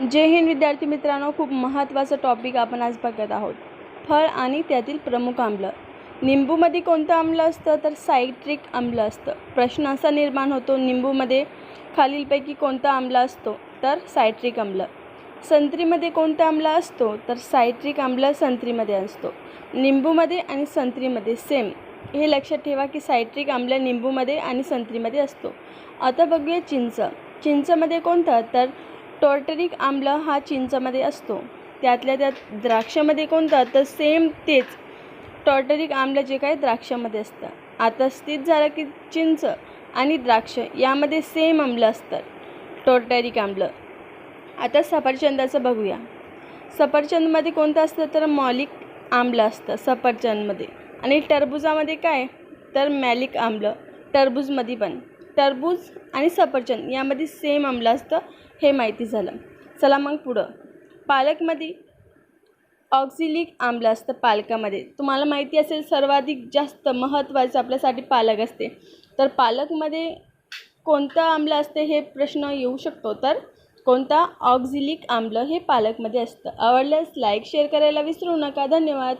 जय हिंद विद्यार्थी मित्रांनो खूप महत्त्वाचं टॉपिक आपण आज बघत आहोत. फळ आणि त्यातील प्रमुख आम्ल. निंबूमध्ये कोणतं आम्ल असतं? तर सायट्रिक आम्ल असतं. प्रश्न असा निर्माण होतो निंबूमध्ये खालीलपैकी कोणता आम्ल असतो? तर सायट्रिक आम्ल. संत्रीमध्ये कोणता आम्ल असतो? तर सायट्रिक आम्ल संत्रीमध्ये असतो. निंबूमध्ये आणि संत्रीमध्ये सेम हे लक्षात ठेवा की सायट्रिक आम्ल निंबूमध्ये आणि संत्रीमध्ये असतो. आता बघूया चिंच. चिंचमध्ये कोणतं? तर टॉर्टरिक आम्ल हा चिंचामध्ये असतो. त्यातल्या त्यात द्राक्षामध्ये कोणतं? तर सेम तेच. टॉर्टरिक आम्ल जे काय द्राक्षामध्ये असतं. आता स्थित झालं की चिंच आणि द्राक्ष यामध्ये सेम आम्ल असतं. टॉर्टरिक आम्ल. आता सफरचंदाचं बघूया. सफरचंदमध्ये कोणतं असतं? तर मॉलिक आम्ल असतं सफरचंदमध्ये. आणि टरबुजामध्ये काय? तर मॅलिक आम्ल. टरबूजमध्ये पण. टरबूज आणि सफरचंद यामध्ये सेम आमलं असतं हे माहिती झालं. चला मग पुढं. पालकमध्ये ऑक्झिलिक आम्ल असतं पालकामध्ये. तुम्हाला माहिती असेल सर्वाधिक जास्त महत्त्वाचं आपल्यासाठी पालक असते. तर पालकमध्ये कोणतं आम्ल असते हे प्रश्न येऊ शकतो. तर कोणता ऑक्झिलिक आम्ल हे पालकमध्ये असतं. आवडल्यास लाईक शेअर करायला विसरू नका. धन्यवाद.